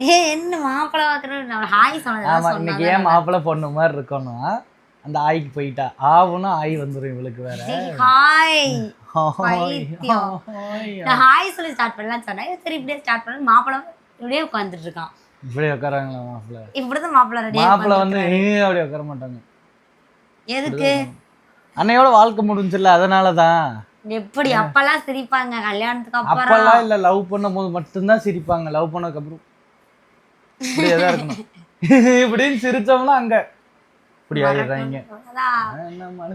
ஏ என்ன மாப்பிள்ளை பாக்குறோம் ஹாய் ஆமா இன்னைக்கு ஏன் மாப்பிள்ளை பொண்ணு மாதிரி இருக்கணும் அந்த ஆய்க்கு போயிட்டா. ஆவுனா ஆய் வந்துரும் இவளுக்கு வேற. ஹாய். ஹாய், பைத்தியம். ஹாய். நான் ஹாய் சொல்லி ஸ்டார்ட் பண்ணலாம் சொன்னேன். சரி இப்படியே ஸ்டார்ட் பண்ண. மாப்பிள்ளை இப்படியே உட்காந்துட்டு இருக்கான். இப்படி உட்காராங்களா மாப்பிள்ளை இப்படிதான் மாப்பிள்ளை ரெடி மாப்பிள்ளை வந்து "ஏ" அப்படி உட்கார மாட்டாங்க? எதுக்கு? அன்னையோட வாழ்க்கை முடிஞ்சுல அதனாலதான். எப்படி? அப்பெல்லாம் சிரிப்பாங்க. கல்யாணத்துக்கு அப்புறம். அப்பெல்லாம் இல்ல லவ் பண்ணும் போது மட்டும்தான் சிரிப்பாங்க. லவ் பண்ணதுக்கு அப்புறம் இப்படியே தான் இருக்கணும். இப்படின்னு சிரிச்சோம்னா அங்க. இப்படி ஆயிடுறாங்க.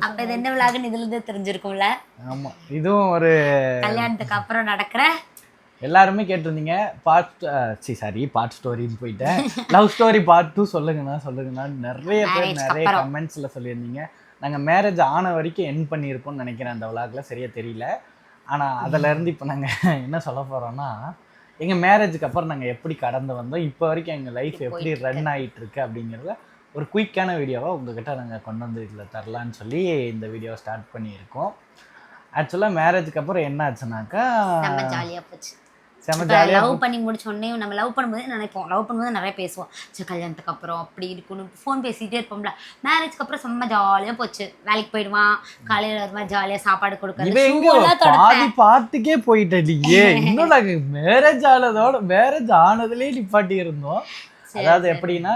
அப்ப இது என்ன விழாக்குன்னு இதுல இருந்து தெரிஞ்சிருக்கும்ல. ஆமா. இதுவும் ஒரு கல்யாணத்துக்கு அப்புறம் நடக்கிற எல்லாருமே கேட்டிருந்தீங்க. பார்ட் சி சாரி பார்ட் ஸ்டோரின்னு போயிட்டேன். லவ் ஸ்டோரி பார்ட் டூ சொல்லுங்கண்ணா சொல்லுங்கண்ணா. நிறைய பேர் நிறைய. கமெண்ட்ஸ்ல சொல்லியிருந்தீங்க. நாங்க மேரேஜ் ஆன வரைக்கும் என் பண்ணியிருப்போம்னு நினைக்கிறேன் அந்த விழாக்குல சரியா தெரியல. ஆனா அதுல இருந்து இப்போ நாங்க என்ன சொல்ல போறோம்னா எங்க மேரேஜுக்கு அப்புறம் நாங்க எப்படி கடந்து வந்தோம்? இப்போ வரைக்கும் எங்க லைஃப் எப்படி ரன் ஆயிட்டு இருக்கு. அப்படிங்கிறத ஒரு குயிக்கான வீடியோவை உங்ககிட்ட நாங்க கொண்டு வந்து இதில் தரலான்னு சொல்லி இந்த வீடியோ ஸ்டார்ட் பண்ணியிருக்கோம். ஆக்சுவலாக மேரேஜுக்கு அப்புறம் என்ன ஆச்சுனாக்கா நம்ம ஜாலியா போச்சு. ஜாலியாக லவ் பண்ணி முடிச்ச உடனே நம்ம லவ் பண்ணும்போது நினைப்போம். லவ் பண்ணும்போது நிறைய பேசுவோம். சரி கல்யாணத்துக்கு அப்புறம் அப்படி இருக்கணும் ஃபோன் பேசிட்டே இருப்போம்ல. மேரேஜ்க்கு அப்புறம் செம்ம ஜாலியா போச்சு. வேலைக்கு போயிடுவான். காலையில வருமா ஜாலியா சாப்பாடு கொடுக்கறது. எங்க shoe எல்லாம் பாதி தொடப்பேன் பாட்டுக்கே போயிட்ட இன்னும் மேரேஜ் ஆனதோட மேரேஜ் ஆனதுலயே நிப்பாட்டி இருந்தோம். அதாவது எப்படின்னா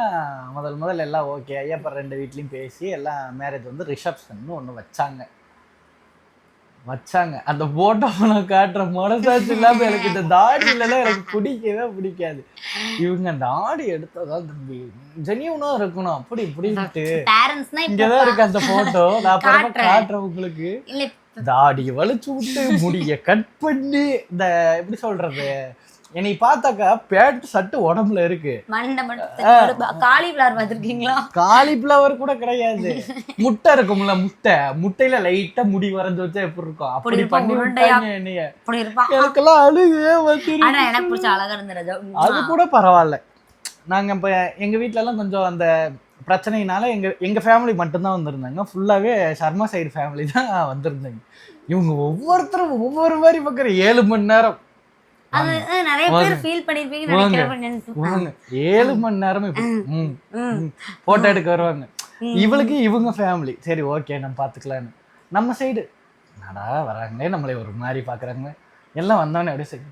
முதல் முதல்ல எல்லாம் ஓகே ஐயப்பன் ரெண்டு வீட்லயும் பேசி எல்லாம் மேரேஜ் வந்து ரிசப்ஷன் ஒண்ணு வச்சாங்க. வச்சாங்க. அந்த போட்டோ நான் காட்டுற மனசாட்சி இல்லாம எனக்கு இந்த தாடி இல்லைன்னா எனக்கு பிடிக்கவே பிடிக்காது. இவங்க தாடி எடுத்ததா தம்பி ஜெனியூனா இருக்கணும். அப்படி இப்படின்ட்டு. இங்கதான் இருக்கு அந்த போட்டோ நான் அப்புறமா காட்டுறேன். உங்களுக்கு. தாடியை வலிச்சு விட்டு முடிய கட் பண்ணி இந்த எப்படி சொல்றது? என்னை பார்த்தாக்கா பேண்ட் சட்டு உடம்புல இருக்கு. காலிஃபிளவர் பார்த்துருக்கீங்களா காலிஃப்ளவர் கூட கிடையாது. முட்டை இருக்கும்ல முட்டை. முட்டையில லைட்டா முடி வரைஞ்சு வச்சா எப்படி இருக்கும்? அப்படி பண்ணி என்னைய. எனக்கெல்லாம் அழுகே வந்து எனக்கு பிடிச்ச அழகா இருந்தது. அது கூட பரவாயில்ல. நாங்க இப்ப எங்க வீட்ல எல்லாம் கொஞ்சம் அந்த பிரச்சனையினால எங்க எங்க ஃபேமிலி மட்டும்தான் வந்திருந்தாங்க. ஃபுல்லாவே சர்மா சைடு ஃபேமிலி தான் வந்திருந்தாங்க. இவங்க ஒவ்வொருத்தரும் ஒவ்வொரு மாதிரி பார்க்குற ஏழு மணி நேரம். ஏழு மணி நேரம் போட்டோ எடுக்க வருவாங்க. இவளுக்கு இவங்க ஃபேமிலி சரி ஓகே நம்ம பார்த்துக்கலான்னு நம்ம சைடு நடா வராங்களே நம்மளை ஒரு மாதிரி பார்க்குறாங்க எல்லாம் வந்தோடனே அப்படியே சரி.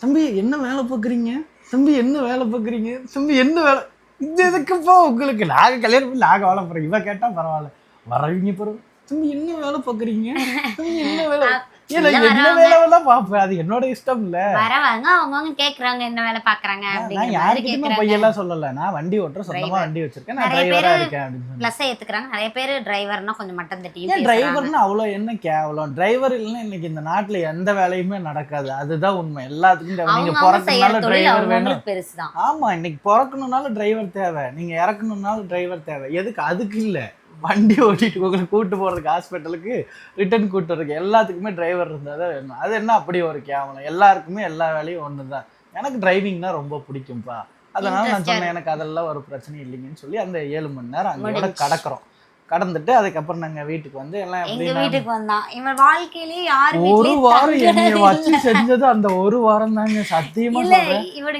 தம்பி என்ன வேலை பார்க்குறீங்க? தம்பி என்ன வேலை பார்க்குறீங்க? தம்பி என்ன வேலை? இது எதுக்குப்பா உங்களுக்கு? நாங்கள் கல்யாணம் பண்ணி நாங்கள் வேலை போகிறோம் இவ கேட்டால் பரவாயில்ல. வரவங்க பிறகு தம்பி என்ன வேலை பார்க்குறீங்க? தம்பி என்ன வேலை? என்ன வேலை வேணால் பார்ப்பேன் அது என்னோட இஷ்டம் இல்லை வரவங்க அவங்கவங்க கேக்குறாங்க என்ன வேலை பாக்குறாங்க அப்படிங்கிற மாதிரி கேக்குறாங்க. பொய்யெல்லாம் சொல்லல. நான் வண்டி ஓட்டுறேன் சொந்தமா. வண்டி வச்சிருக்கேன். நான் டிரைவரா இருக்கேன் அப்படின்னு பிளஸ் ஏத்துக்கிறாங்க. நிறைய பேர் டிரைவர்னா கொஞ்சம் மட்டம் தட்டி ஏன் டிரைவர்னு அவ்வளோ என்ன கேவலம் டிரைவர் இல்லைன்னா இன்னைக்கு இந்த நாட்டுல எந்த வேலையுமே நடக்காது. அதுதான் உண்மை. எல்லாத்துக்கும். நீங்க தொழில் டிரைவர் வேணும். பெருசுதான். ஆமா இன்னைக்கு பிறக்கணும்னாலும் டிரைவர் தேவை. நீங்க இறக்கணும்னாலும் டிரைவர் தேவை. எதுக்கு? அதுக்கு இல்ல. வண்டி ஓட்டிட்டு உங்களை கூட்டு போறதுக்கு ஹாஸ்பிட்டலுக்கு ரிட்டர்ன் கூட்டு வரதுக்கு எல்லாத்துக்குமே டிரைவர் இருந்தால் தான் வேணும். அது என்ன அப்படி ஒரு கேவலம் எல்லாருக்குமே எல்லா வேலையும் ஒன்று தான் எனக்கு டிரைவிங்னா ரொம்ப பிடிக்கும்ப்பா அதனால நான். சொன்னேன் எனக்கு அதெல்லாம் ஒரு பிரச்சனை இல்லைங்கன்னு சொல்லி அந்த ஏழு மணி நேரம் அங்கோட. கடக்கிறோம். கடந்துட்டு அதுக்கப்புறம் நாங்க வீட்டுக்கு வந்து எல்லாம் எங்க வீட்டுக்கு வந்தான். இவன் வாழ்க்கையிலேயே யாரு ஒரு வாரம் என்னைய வச்சு. செஞ்சது அந்த ஒரு வாரம் தாங்க. சத்தியமா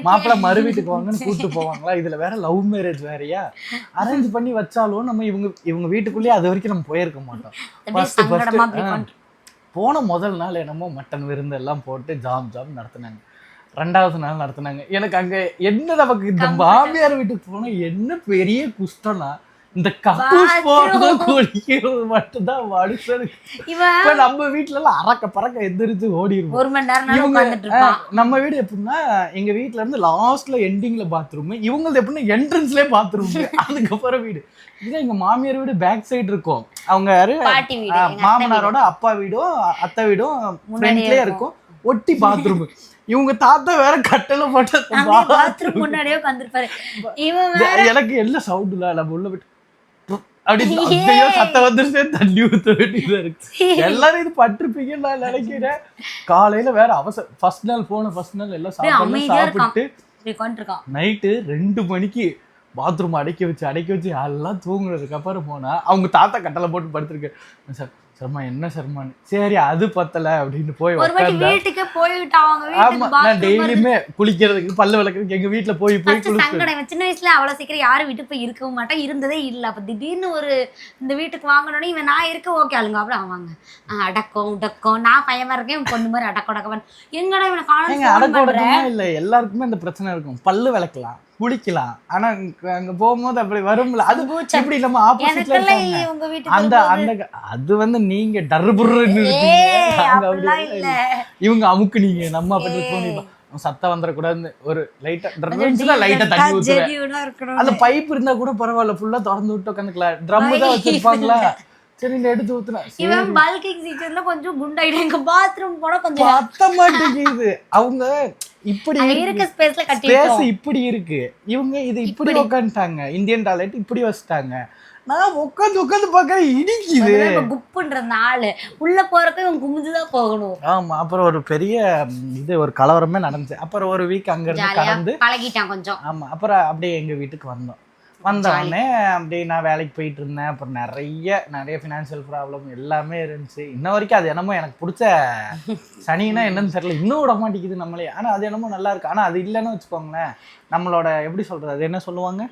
மாப்பிள்ளை மறு வீட்டுக்கு வாங்கன்னு கூட்டு போவாங்களா? இதுல வேற லவ் மேரேஜ் வேறயா? அரேஞ்ச் பண்ணி வச்சாலும் நம்ம இவங்க இவங்க வீட்டுக்குள்ளேயே அது வரைக்கும் நம்ம போயிருக்க மாட்டோம். போன முதல் நாள் என்னமோ மட்டன் விருந்து எல்லாம் போட்டு ஜாம் ஜாம் நடத்துனாங்க. ரெண்டாவது நாள் நடத்துனாங்க. எனக்கு அங்க என்ன நமக்கு இந்த மாமியார் வீட்டுக்கு போனா என்ன பெரிய குஷ்டம்னா இந்த கக்கூஸ். போறது குடிக்கிறது மட்டும்தான் மனுஷனுக்கு இப்ப நம்ம வீட்ல எல்லாம் அறக்க பறக்க எந்திரிச்சு ஓடிடுவோம் ஒரு மணி நேரம் நம்ம வீடு எப்படின்னா எங்க வீட்ல இருந்து லாஸ்ட்ல எண்டிங்ல பாத்ரூம் இவங்களது எப்படின்னா என்ட்ரன்ஸ்லயே பாத்ரூம் அதுக்கப்புறம் வீடு. இதே எங்க மாமியார் வீடு பேக் சைடு இருக்கும். அவங்க யாரு? மாமனாரோட அப்பா வீடும் அத்தை வீடும் ஃப்ரண்ட்லயே இருக்கும். ஒட்டி பாத்ரூம் இவங்க தாத்தா வேற கட்டல போட்ட. பாத்ரூம் முன்னாடியே உட்காந்துருப்பாரு எனக்கு என்ன சவுண்ட் இல்ல நம்ம உள்ள போயிட்டு அப்படி ஐயோ சத்தம் வந்துருச்சு தண்ணி ஊத்த வேண்டியதா இருக்கு. எல்லாரும் இது பட்டிருப்பீங்கன்னு நான் நினைக்கிறேன். காலையில வேற அவசர ஃபர்ஸ்ட் நாள் போன ஃபர்ஸ்ட் நாள் எல்லாம் சாப்பிட்டு. சாப்பிட்டு நைட்டு ரெண்டு மணிக்கு பாத்ரூம் அடைக்க வச்சு அடைக்க வச்சு எல்லாம் தூங்குனதுக்கு அப்புறம் போனா அவங்க தாத்தா கட்டளை போட்டு படுத்திருக்கு சார் சர்மா என்ன சர்மான்னு சரி அது பத்தல அப்படின்னு போய் ஒரு வாட்டி உட்காந்தா வீட்டுக்கு வீட்டுக்கு நான் டெய்லியுமே குளிக்கிறதுக்கு பல்லு விளக்குறதுக்கு எங்க வீட்ல போய் போய் சங்கடம் சின்ன வயசுல அவ்வளவு சீக்கிரம் யாரும் வீட்டுக்கு போய் இருக்கவும் மாட்டேன். இருந்ததே இல்ல. அப்ப திடீர்னு ஒரு இந்த வீட்டுக்கு வாங்கணும்னு இவன் நான் இருக்க ஓகே ஆளுங்க அப்புறம் அவங்க ஆ, அடக்கம் உடக்கம். நான் பயமா இருக்கேன். பொண்ணு மாதிரி அடக்க உடக்கவன் எங்கடா இவனை காணும் இல்ல. எல்லாருக்குமே இந்த பிரச்சனை இருக்கும். பல்லு விளக்கலாம். குளிக்கலாம். ஆனா அங்க- போகும்போது அப்படி வரும்ல. அது இப்படி நம்ம ஆப்போசிட்ல இருக்காங்க. அந்த அந்த அது வந்து நீங்க டர்புர்ன்னு இருப்பீங்க. ஏய், நாங்க இவங்க நம்ம அப்படி போனீங்க சத்தம் வந்துடக்கூடாதுன்னு ஒரு லைட்டா ட்ரம்ஸ்ல லைட்டா தண்ணி இருக்கணும் அந்த பைப் இருந்தா கூட பரவாயில்ல ஃபுல்லா திறந்து விட்டு உட்காந்துக்கலாம். ட்ரம் தான் வச்சிருப்பாங்களா? சரி இந்த எடுத்து ஊத்துனா. இவன் பல்கிங் சீச்சர்ல கொஞ்சம் குண்டாயிடும் எங்க பாத்ரூம் போனா கொஞ்சம் பத்த மாட்டேங்குது. அவங்க இப்படி இருக்க ஸ்பேஸ்ல ஸ்பேஸ் கட்டிட்டோம் இப்படி இருக்கு. இவங்க இது இப்படி உட்காந்துட்டாங்க இந்தியன் டாய்லெட் இப்படி வச்சுட்டாங்க. நான் உட்காந்து உட்காந்து பார்க்க இடிக்குது. குப்புன்ற நாள். உள்ள போறப்ப இவன் குமிஞ்சுதான் போகணும். ஆமா அப்புறம் ஒரு பெரிய இது ஒரு கலவரமே நடந்துச்சு. அப்புறம் ஒரு வீக் அங்க இருந்து கடந்து பழகிட்டான் கொஞ்சம். ஆமா அப்புறம் அப்படியே எங்க வீட்டுக்கு வந்தோம். வந்த உடனே அப்படியே நான் வேலைக்கு போயிட்டு இருந்தேன் அப்புறம் நிறைய நிறைய ஃபினான்ஷியல் ப்ராப்ளம் எல்லாமே இருந்துச்சு. இன்ன வரைக்கும் அது என்னமோ எனக்கு பிடிச்ச சனின்னா என்னன்னு தெரியல. இன்னும் விட மாட்டேங்குது நம்மளே. ஆனா அது என்னமோ நல்லா இருக்கு. ஆனா அது இல்லைன்னு வச்சுக்கோங்களேன். நம்மளோட எப்படி சொல்றது அது என்ன சொல்லுவாங்க?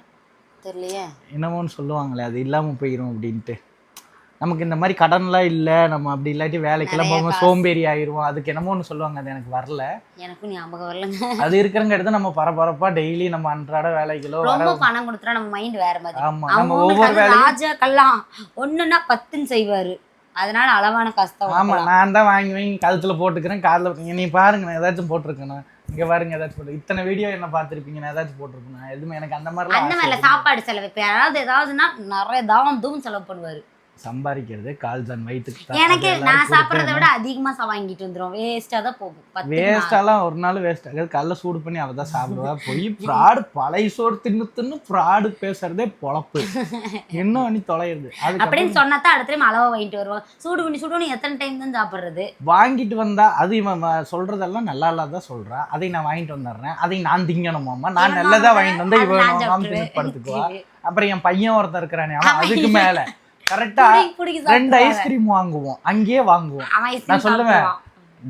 தெரியலையே. என்னமோன்னு சொல்லுவாங்களே அது இல்லாம போயிடும் அப்படின்ட்டு. நமக்கு இந்த மாதிரி கடன்லாம் இல்லை நம்ம அப்படி இல்லாட்டி வேலைக்கெல்லாம் காசு. சோம்பேறி ஆயிடுவோம் அதுக்கு என்னமோ ஒன்று சொல்லுவாங்க அது எனக்கு வரல எனக்கும் ஞாபகம் வரலங்க அது இருக்கிறங்க எடுத்து நம்ம பரபரப்பா டெய்லி நம்ம அன்றாட வேலைகளோ ரொம்ப பணம் கொடுத்தா நம்ம மைண்ட் வேற மாதிரி ஆமா அவங்க நம்ம ஒவ்வொரு வேலையும் ராஜாக்கெல்லாம் ஒண்ணுன்னா பத்துன்னு செய்வாரு அதனால அளவான காசு தான் ஆமா கொடுக்கலாம். நான் தான் வாங்கி வாங்கி கழுத்துல போட்டுக்கிறேன் காதுல. நீ பாருங்க நான் ஏதாச்சும் போட்டிருக்கேன். இங்க பாருங்க ஏதாச்சும் போட்டு இத்தனை வீடியோ என்ன பார்த்திருப்பீங்க நான் ஏதாச்சும் போட்டிருப்பேன் எதுவுமே எனக்கு அந்த அந்த மாதிரிலாம் மாதிரில சாப்பாடு செலவு இப்ப யாராவது ஏதாவதுன்னா நிறைய தாம் தூம் செலவு பண்ணுவாரு சம்பாதிக்கிறது கால் தன் வயிற்றுக்கு தான். எனக்கு அது நான் சாப்பிடறத விட அதிகமா சா வாங்கிட்டு வந்துரும். வேஸ்டா தான் போகும். பத்து வேஸ்டாலாம் ஒரு நாள் வேஸ்ட் ஆகாது கல்ல சூடு பண்ணி அவ தான் சாப்பிடுவா. போய் ஃப்ராடு பழைய சோறு தின்னு தின்னு ஃப்ராடு பேசுறதே பொழப்பு. என்ன பண்ணி தொலையுது. அதுக்கப்புறம் அப்படின்னு சொன்னாதான் அடுத்த டைம் அளவா வாங்கிட்டு வருவோம் சூடு பண்ணி சூடு பண்ணி எத்தனை டைம் தான் சாப்பிடுறது? வாங்கிட்டு வந்தா அது இவன் சொல்றதெல்லாம் நல்லா இல்லாத சொல்றா. அதை நான் வாங்கிட்டு வந்துடுறேன். அதை நான் திங்கணுமாமா நான் நல்லதா வாங்கிட்டு வந்தா அது இவன் படுத்துக்குவா. அப்புறம் என் பையன் ஒருத்தன் இருக்கிறானே அவன் அதுக்கு மேல. கரெக்டா ரெண்டு. ஐஸ்கிரீம் வாங்குவோம். அங்கேயே வாங்குவோம். நான் சொல்லுவேன்.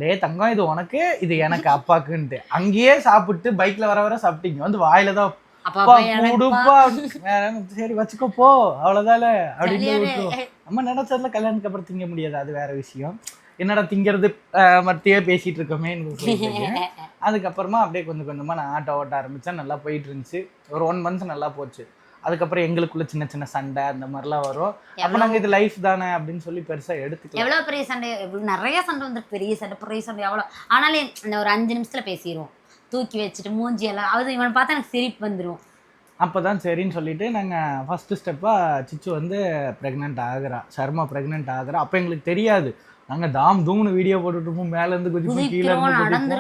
டே தங்கம் இது உனக்கு இது எனக்கு அப்பாக்குன்ட்டு. அங்கேயே சாப்பிட்டு பைக்ல வர வர சாப்பிட்டீங்க. வந்து வாயில தான் சரி வச்சுக்கோ போ. அவ்வளவுதால அப்படின்னு. நம்ம நினைச்சதுல கல்யாணத்துக்கு அப்புறம் திங்க முடியாது. அது வேற விஷயம். என்னடா திங்கிறது மத்தியே பேசிட்டு இருக்கோமே அதுக்கப்புறமா அப்படியே கொஞ்சம் கொஞ்சமா நான் ஆட்டோ ஓட்ட ஆரம்பிச்சேன். நல்லா போயிட்டு இருந்துச்சு. ஒரு ஒன் மந்த் நல்லா போச்சு. அதுக்கப்புறம் எங்களுக்குள்ள சின்ன சின்ன சண்டை அந்த மாதிரிலாம் வரும். அப்ப நாங்க இது லைஃப் தானே அப்படின்னு சொல்லி பெருசா எடுத்துக்கலாம். எவ்வளவு பெரிய சண்டை? எவ்வளவு நிறைய சண்டை வந்து பெரிய சண்டை பெரிய சண்டை எவ்வளவு ஆனாலும் இந்த ஒரு அஞ்சு நிமிஷத்துல பேசிடுவோம் தூக்கி வச்சுட்டு மூஞ்சி எல்லாம் அது இவனை பார்த்தா எனக்கு சிரிப்பு வந்துரும். அப்பதான் சரின்னு சொல்லிட்டு நாங்க ஃபர்ஸ்ட் ஸ்டெப்பா சிச்சு வந்து பிரெக்னென்ட் ஆகுறா. சர்மா பிரெக்னென்ட் ஆகுறா. அப்ப எங்களுக்கு தெரியாது. நாங்க தாம் தூம்னு வீடியோ போட்டுட்டு இருப்போம். மேல இருந்து குதிப்போம் கீழே இருந்து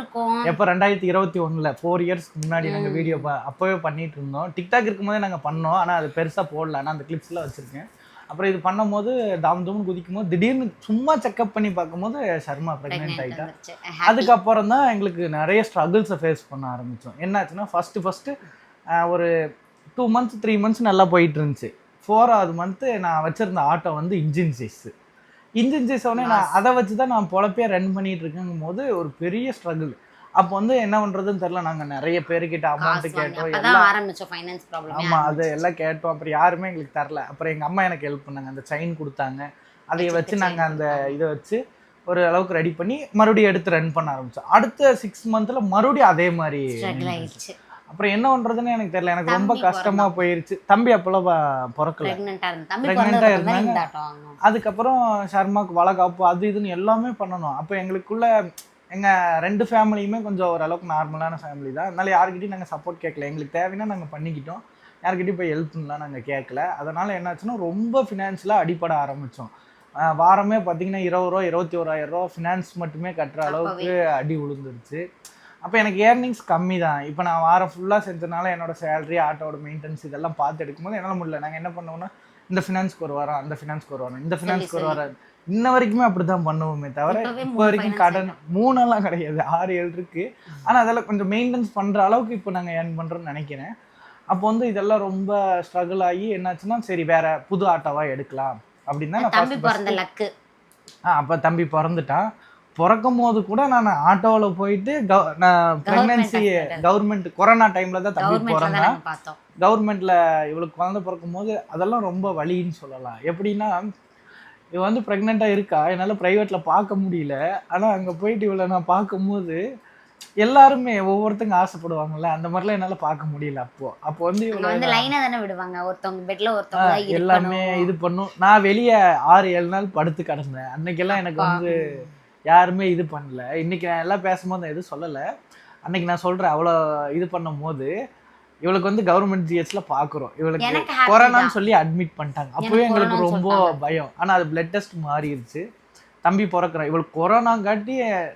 எப்போ ரெண்டாயிரத்தி இருபத்தி ஒண்ணுல ஃபோர் இயர்ஸ்க்கு முன்னாடி நாங்க வீடியோ அப்பவே பண்ணிட்டு இருந்தோம். டிக்டாக் இருக்கும்போதே நாங்க பண்ணோம். ஆனா அது பெருசா போடல. ஆனா அந்த கிளிப்ஸ்லாம் வச்சிருக்கேன். அப்புறம் இது பண்ணும்போது தாம் தூம்னு குதிக்கும் போது திடீர்னு சும்மா செக்அப் பண்ணி பார்க்கும்போது சர்மா பிரெக்னென்ட் வந்துருச்சு. அதுக்கப்புறம் தான் எங்களுக்கு நிறைய ஸ்ட்ரகிள்ஸை ஃபேஸ் பண்ண ஆரம்பித்தோம் என்னாச்சுன்னா ஃபஸ்ட்டு ஃபஸ்ட்டு ஒரு டூ மந்த்ஸ் த்ரீ மந்த்ஸ் நல்லா போயிட்டு இருந்துச்சு. ஃபோராவது மந்த்து நான் வச்சுருந்த ஆட்டோ வந்து இன்ஜின் சைஸ் இன்ஜின் உடனே நான் அதை வச்சு தான் நான் பொழப்பே ரன் பண்ணிட்டு இருக்கேங்கும் போது ஒரு பெரிய ஸ்ட்ரகிள் அப்போ வந்து என்ன பண்ணுறதுன்னு தெரில நாங்கள் நிறைய பேர்கிட்ட அமௌண்ட் கேட்டோம். ப்ராப்ளம் ஆமாம் அது எல்லாம் கேட்டோம். அப்புறம் யாருமே எங்களுக்கு தரல. அப்புறம் எங்கள் அம்மா எனக்கு ஹெல்ப் பண்ணாங்க. அந்த செயின் கொடுத்தாங்க. அதை வச்சு நாங்கள் அந்த இதை வச்சு ஒரு அளவுக்கு ரெடி பண்ணி மறுபடியும் எடுத்து ரன் பண்ண ஆரம்பிச்சோம். அடுத்த சிக்ஸ் மந்த்ல மறுபடியும் அதே மாதிரி அப்புறம் என்ன பண்றதுன்னு எனக்கு தெரியல. எனக்கு ரொம்ப கஷ்டமா போயிருச்சு. தம்பி அப்பெல்லாம் பிறக்கல. பிரெக்னெண்டா இருந்தாங்க. அதுக்கப்புறம் ஷர்மாக்கு வளகாப்பு அது இதுன்னு எல்லாமே பண்ணணும். அப்போ எங்களுக்குள்ள எங்க ரெண்டு ஃபேமிலியுமே கொஞ்சம் ஓரளவுக்கு நார்மலான ஃபேமிலி தான். அதனால யாருக்கிட்டையும் நாங்கள் சப்போர்ட் கேட்கல. எங்களுக்கு தேவைன்னா நாங்கள் பண்ணிக்கிட்டோம். யார்கிட்டயும் போய் ஹெல்ப் பண்ணலாம் நாங்கள் கேட்கல. அதனால என்னாச்சுன்னா ரொம்ப ஃபினான்ஷியலாக அடிப்பட ஆரம்பித்தோம் வாரமே பார்த்தீங்கன்னா இருபது ரூபா இருபத்தி ஓராயிரம் ரூபா ஃபினான்ஸ் மட்டுமே கட்டுற அளவுக்கு அடி விழுந்துருச்சு அப்போ எனக்கு ஏர்னிங்ஸ் கம்மி தான் இப்போ நான் வாரம் ஃபுல்லாக செஞ்சனால என்னோட சேலரி ஆட்டோட மெயின்டெனன்ஸ் இதெல்லாம் பார்த்து எடுக்கும்போது என்னால் முடியல. நாங்கள் என்ன பண்ணுவோம்னா இந்த ஃபினான்ஸ்க்கு ஒரு வாரம் அந்த ஃபினான்ஸ்க்கு ஒரு வாரம் இந்த ஃபினான்ஸ்க்கு ஒரு வாரம். இன்ன வரைக்குமே அப்படிதான் பண்ணுவோமே தவிர இப்போ வரைக்கும் கடன் மூணெல்லாம் கிடையாது. ஆறு ஏழு இருக்கு. ஆனா அதெல்லாம் கொஞ்சம் மெயின்டெனன்ஸ் பண்ற அளவுக்கு இப்போ நாங்க ஏர்ன் பண்றோம்னு நினைக்கிறேன். அப்போ வந்து இதெல்லாம் ரொம்ப ஸ்ட்ரகிள் ஆகி என்னாச்சுன்னா சரி வேற புது ஆட்டோவா எடுக்கலாம். அப்படின்னு தான் அப்போ தம்பி பிறந்துட்டான். பிறக்கும் போது கூட நான் ஆட்டோவில் போயிட்டு நான் ப்ரெக்னன்சி. கவர்மெண்ட் கொரோனா டைமில் தான் தம்பி தான் பிறந்தான் கவர்மெண்ட்ல இவளுக்கு குழந்தை பிறக்கும் போது அதெல்லாம் ரொம்ப வலின்னு சொல்லலாம். எப்படின்னா இவ வந்து ப்ரெக்னெண்ட்டாக இருக்கா? என்னால் ப்ரைவேட்டில் பார்க்க முடியல. ஆனால் அங்கே போயிட்டு இவளை நான் பார்க்கும்போது எல்லாருமே ஒவ்வொருத்தங்க ஆசைப்படுவாங்கல்ல அந்த மாதிரிலாம் என்னால் பார்க்க முடியல அப்போ. அப்போ வந்து இவளை வந்து லைனா தானே விடுவாங்க. ஒருத்தவங்க பெட்ல ஒருத்தவங்க எல்லாமே. இது பண்ணும். நான் வெளியே ஆறு ஏழு நாள் படுத்து கிடந்தேன். அன்னைக்கெல்லாம் எனக்கு. வந்து யாருமே இது பண்ணல. இன்னைக்கு நான் எல்லாம் பேசும்போது நான் எதுவும் சொல்லலை. அன்னைக்கு நான் சொல்கிறேன் அவ்வளோ இது பண்ணும் போது இவளுக்கு வந்து கவர்மெண்ட் ஜிஹெச்ல பார்க்குறோம் இவளுக்கு கொரோனான்னு. சொல்லி அட்மிட் பண்ணிட்டாங்க. அப்போவே எங்களுக்கு ரொம்ப. பயம். ஆனால் அது பிளட் டெஸ்ட் மாறிடுச்சு. தம்பி பிறக்கிறேன். இவளுக்கு கொரோனாங்காட்டி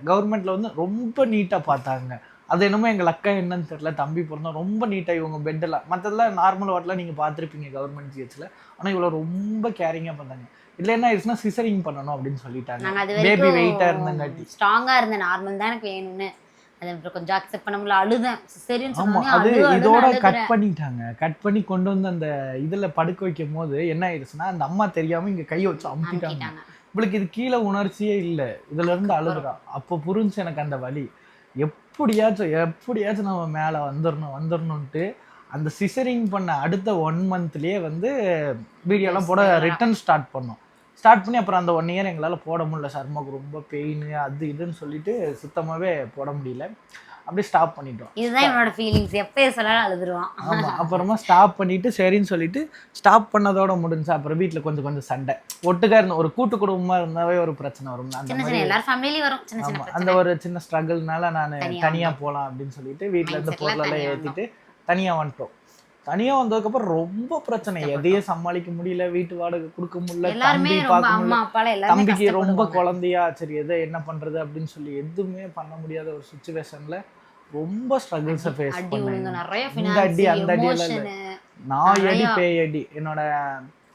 கவர்மெண்ட்ல வந்து ரொம்ப நீட்டாக பார்த்தாங்க. அது என்னமோ எங்கள் அக்கா என்னன்னு தெரியல. தம்பி பிறந்தா ரொம்ப நீட்டாக இவங்க பெட்டெல்லாம் மற்றதெல்லாம் நார்மல் வார்டில் நீங்கள் பார்த்துருப்பீங்க கவர்மெண்ட் ஜிஹெச்சில் ஆனால் இவ்வளோ ரொம்ப கேரிங்காக பண்ணாங்க இதில் என்ன ஆயிடுச்சுன்னா சிசரிங் பண்ணணும் அப்படின்னு சொல்லிட்டாங்க. பேபி வெயிட்டாக இருந்தங்காட்டி. ஸ்ட்ராங்கா இருந்தேன். நார்மல் தான் எனக்கு வேணும்னு. அது கொஞ்சம் அக்செப்ட் பண்ண முடியல. அழுதேன். இதோட அழுகுறேன். கட் பண்ணிட்டாங்க. கட் பண்ணி கொண்டு வந்து அந்த இதுல படுக்க வைக்கும் போது என்ன ஆயிடுச்சுன்னா அந்த அம்மா தெரியாம இங்க கை வச்சு அமுக்கிட்டாங்க. இவளுக்கு இது கீழே உணர்ச்சியே இல்லை. இதுல இருந்து அழுகுறா. அப்போ புரிஞ்சு எனக்கு அந்த வலி. எப்படியாச்சும் எப்படியாச்சும் நம்ம மேல வந்துடணும் வந்துடணும்ட்டு அந்த சிசரிங் பண்ண அடுத்த ஒன் மந்த்லயே வந்து வீடியோலாம் போட Yes, ரிட்டர்ன் ஸ்டார்ட் பண்ணோம். ஸ்டார்ட் பண்ணி அப்புறம் அந்த ஒன் இயர் எங்களால் போட முடியல சர்மாவுக்கு ரொம்ப பெயின் அது இதுன்னு சொல்லிட்டு சுத்தமாகவே போட முடியல. அப்படியே ஸ்டாப் பண்ணிட்டோம். இதுதான் என்னோட ஃபீலிங்ஸ் எப்ப சொல்லாலும் அழுதுருவான். ஆமா அப்புறமா ஸ்டாப் பண்ணிட்டு சரின்னு சொல்லிட்டு ஸ்டாப் பண்ணதோட முடிஞ்சு அப்புறம் வீட்ல கொஞ்சம் கொஞ்சம் சண்டை. ஒட்டுக்கா இருந்த ஒரு கூட்டு குடும்பமா இருந்தாவே ஒரு பிரச்சனை வரும். அந்த மாதிரி வரும். சின்ன சின்ன ஆமா அந்த ஒரு சின்ன ஸ்ட்ரகிள்னால நான் தனியா தனியா போலாம் அப்படின்னு சொல்லிட்டு வீட்ல இருந்து பொருளெல்லாம் தனியா ஏத்திட்டு தனியா வந்துட்டோம். தனியா வந்ததுக்கப்புறம் ரொம்ப பிரச்சனை. எதையே சமாளிக்க முடியல வீட்டு வாடகை கொடுக்க முடியல தம்பி பார்க்க தம்பிக்கு ரொம்ப. குழந்தையா சரி எதை என்ன பண்றது அப்படின்னு சொல்லி எதுவுமே பண்ண முடியாத ஒரு சுச்சுவேஷன்ல ரொம்ப ஸ்ட்ரகிள்ஸை ஃபேஸ் அடி பண்ணேன். இந்த அடி, அந்த அடி எல்லாம் நாய் அடி. பேய் அடி என்னோட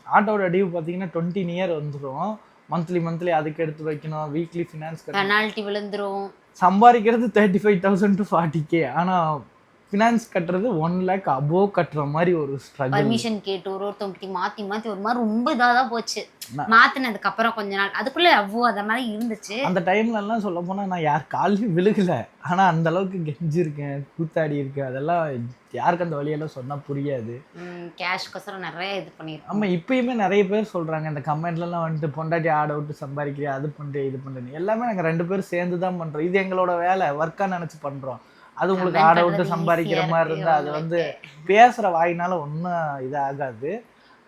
ஆட்டோட டியூ பார்த்தீங்கன்னா டுவெண்ட்டி நியர் வந்துடும் மந்த்லி மந்த்லி அதுக்கு எடுத்து வைக்கணும். வீக்லி ஃபினான்ஸ் பெனால்ட்டி விழுந்துரும். சம்பாதிக்கிறது thirty five thousand to forty K ஆனால் ஃபினான்ஸ் கட்டுறது ஒன் லேக் அபோவ் கட்டுற மாதிரி ஒரு ஸ்ட்ரகிள் பர்மிஷன் கேட்டு ஒரு ஒருத்தவங்க மாத்தி மாத்தி ஒரு மாதிரி ரொம்ப இதா தான் போச்சு. மாத்தினதுக்கு அப்புறம் கொஞ்ச நாள். அதுக்குள்ள அவ்வளோ அந்த மாதிரி இருந்துச்சு. அந்த டைம்ல எல்லாம் சொல்ல போனா நான் யார் காலையும் விழுகல. ஆனா அந்த அளவுக்கு கெஞ்சிருக்கேன் கூத்தாடி இருக்கேன் அதெல்லாம் யாருக்கு அந்த வழியெல்லாம் சொன்னா புரியாது. கேஷ்கோசரம் நிறைய இது பண்ணிருக்கோம். ஆமா இப்பயுமே நிறைய பேர் சொல்றாங்க இந்த கமெண்ட்ல எல்லாம் வந்துட்டு பொண்டாட்டி ஆட விட்டு சம்பாதிக்கிறியா அது பண்றியா இது பண்றேன்னு எல்லாமே நாங்க ரெண்டு பேரும் சேர்ந்து தான் பண்றோம். இது எங்களோட வேலை ஒர்க்கா நினைச்சு பண்றோம். அது உங்களுக்கு ஆட விட்டு சம்பாதிக்கிற மாதிரி இருக்கு இருந்தா அது வந்து பேசுற வாயினால ஒன்றும் இதாகாது.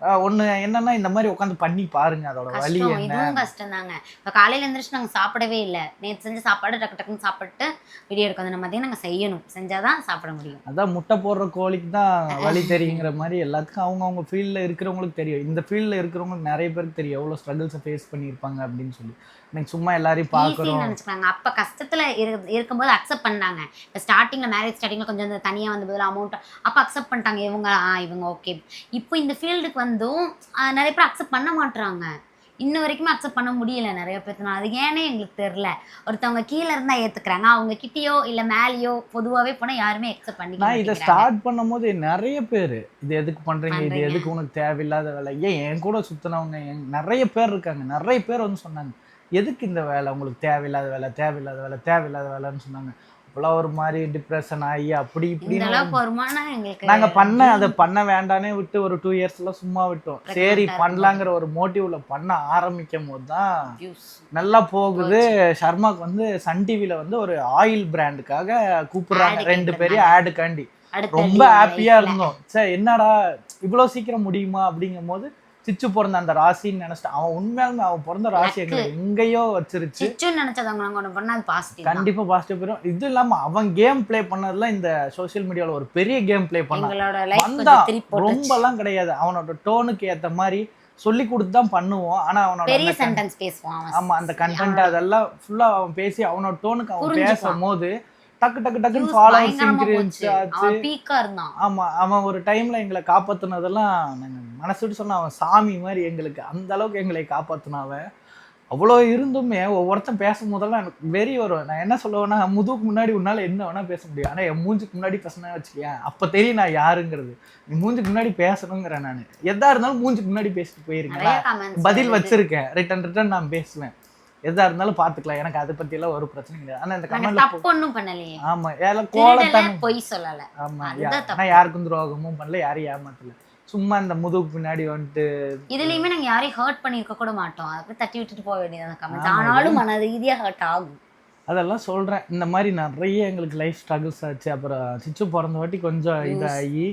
ஆஹ் ஒண்ணு என்னன்னா இந்த மாதிரி உட்காந்து பண்ணி பாருங்க அதோட என்ன. இதுவும் கஷ்டம் தாங்க இப்போ காலையில எழுந்திரிச்சு நாங்க சாப்பிடவே இல்லை. நேற்று செஞ்ச சாப்பாடு டக்கு டக்குன்னு சாப்பிட்டு வீடியோ எடுக்க வந்து மதியம் நாங்க செய்யணும். செஞ்சாதான் சாப்பிட முடியும். அதான் முட்டை போடுற கோழிக்கு தான் வழி தெரியுங்கிற மாதிரி எல்லாத்துக்கும் அவங்க அவங்க ஃபீல்டில் இருக்கிறவங்களுக்கு தெரியும். இந்த ஃபீல்டில் இருக்கிறவங்களுக்கு நிறைய பேருக்கு தெரியும். எவ்வளோ ஸ்ட்ரகிள்ஸை ஃபேஸ் பண்ணியிருப்பாங்க அப்படின்னு சொல்லி. எனக்கு சும்மா எல்லாரையும் ஈஸின்னு பார்க்குறோம் நினைச்சுக்கிறாங்க அப்ப கஷ்டத்துல இரு- இருக்கும்போது அக்செப்ட் பண்ணாங்க. இப்போ ஸ்டார்டிங்ல மேரேஜ் ஸ்டார்டிங்ல கொஞ்சம் இந்த தனியா வந்த போதில் அமௌண்ட் அப்ப அக்செப்ட் பண்ணிட்டாங்க. இவங்க ஆ இவங்க ஓகே இப்போ இந்த ஃபீல்டுக்கு வந்தும் நிறைய பேர் அக்செப்ட் பண்ண மாட்றாங்க. இன்ன வரைக்குமே அக்செப்ட் பண்ண முடியல நிறைய பேர்த்துனால அது ஏனே எங்களுக்கு தெரியல. ஒருத்தவங்க கீழே இருந்தா ஏத்துக்கிறாங்க. அவங்க கிட்டயோ இல்ல மேலேயோ பொதுவாவே போனா யாருமே அக்செப்ட் பண்ணிக்க நான் இதை. ஸ்டார்ட் பண்ணும்போது நிறைய பேர் இது எதுக்கு பண்ணுறீங்க இது பண்றீங்க. எதுக்கு உனக்கு தேவையில்லாத வேலை? ஏன் என் கூட சுற்றினவங்க நிறைய பேர் இருக்காங்க. நிறைய பேர் வந்து சொன்னாங்க. எதுக்கு இந்த வேலை? உங்களுக்கு தேவையில்லாத வேலை தேவையில்லாத வேலை தேவையில்லாத வேலைன்னு சொன்னாங்க. அப்போல்லாம் ஒரு மாதிரி டிப்ரெஷன் ஆகி அப்படி எங்களுக்கு நாங்க பண்ண அதை பண்ண வேண்டானே விட்டு ஒரு டூ இயர்ஸ்ல சும்மா விட்டோம். சரி பண்ணலாங்கிற ஒரு மோட்டிவ்ல பண்ண ஆரம்பிக்கும் போது தான். நல்லா போகுது. ஷர்மாக்கு வந்து சன் டிவில வந்து ஒரு ஆயில் பிராண்டுக்காக கூப்பிடுறாங்க. ரெண்டு. பேரையும் ஆடுக்காண்டி ரொம்ப ஹாப்பியா. இருந்தோம். சரி என்னடா இவ்வளவு சீக்கிரம் முடியுமா? அப்படிங்கும் போது சிச்சு பிறந்த அந்த ராசின்னு நினைச்சிட்டு அவன் உண்மையாலுமே அவன் பிறந்த ராசி எங்களை எங்கேயோ வச்சிருச்சு. கண்டிப்பா பாசிட்டிவ் போயிடும் இது இல்லாம அவன் கேம் ப்ளே பண்ணதுல இந்த சோஷியல் மீடியால ஒரு பெரிய கேம் ப்ளே பண்ணான் போட்டுச்சு. ரொம்பலாம் கிடையாது. அவனோட டோனுக்கு ஏத்த மாதிரி சொல்லி கொடுத்து தான் பண்ணுவோம். ஆனா அவனோட பெரிய சென்டென்ஸ் பேசுவான் ஆமா அந்த கண்டென்ட் அதெல்லாம் ஃபுல்லா அவன் பேசி அவனோட டோனுக்கு அவன். பேசும்போது டக்கு டக்கு டக்குன்னு ஃபாலோவர்ஸ் இன்க்ரீஸ். ஆச்சு ஆமா அவன் ஒரு டைம்ல எங்களை காப்பாத்துனதெல்லாம் நாங்க மனசு விட்டு சொன்ன அவன் சாமி மாதிரி எங்களுக்கு அந்த அளவுக்கு எங்களை காப்பாத்துனவன் அவ்வளோ இருந்துமே ஒவ்வொருத்தன் பேசும் போதெல்லாம் எனக்கு வெறி வரும் நான் என்ன சொல்லுவேன்னா முதுகுக்கு முன்னாடி உன்னால என்ன வேணா பேச முடியும். ஆனா என் மூஞ்சுக்கு முன்னாடி பேசினா வச்சுக்கேன் அப்ப தெரியும் நான் யாருங்கிறது. நீ மூஞ்சுக்கு முன்னாடி பேசணுங்கிறேன் நான். எதா இருந்தாலும் மூஞ்சுக்கு முன்னாடி பேசிட்டு போயிருக்கேன் பதில் வச்சிருக்கேன். ரிட்டன் ரிட்டன் நான் பேசுவேன். எதா இருந்தாலும் பாத்துக்கலாம். எனக்கு அதை பத்தி எல்லாம் ஒரு பிரச்சனை கிடையாது. ஆனா இந்த கமெண்ட்ல தப்பு ஒண்ணும் பண்ணலையே. ஆமா ஏல திருடல கோலத்தான் பொய் சொல்லல. ஆமா. ஆனா யாருக்கும் துரோகமும் பண்ணல யாரையும் ஏமாத்தல. சும்மா இந்த முதுகுக்கு பின்னாடி வந்துட்டு இதுலயுமே நாங்க யாரையும் ஹர்ட் பண்ணிருக்க கூட மாட்டோம். அதை தட்டி விட்டுட்டு போக வேண்டியது கமெண்ட்ஸ் ஆமா, ஆனாலும் மன ரீதியா ஹர்ட் ஆகும். அதெல்லாம் சொல்றேன். இந்த மாதிரி நிறைய எங்களுக்கு லைஃப் ஸ்ட்ரகிள்ஸ் ஆச்சு. அப்புறம் சிச்சு பிறந்த வாட்டி கொஞ்சம் இதாகி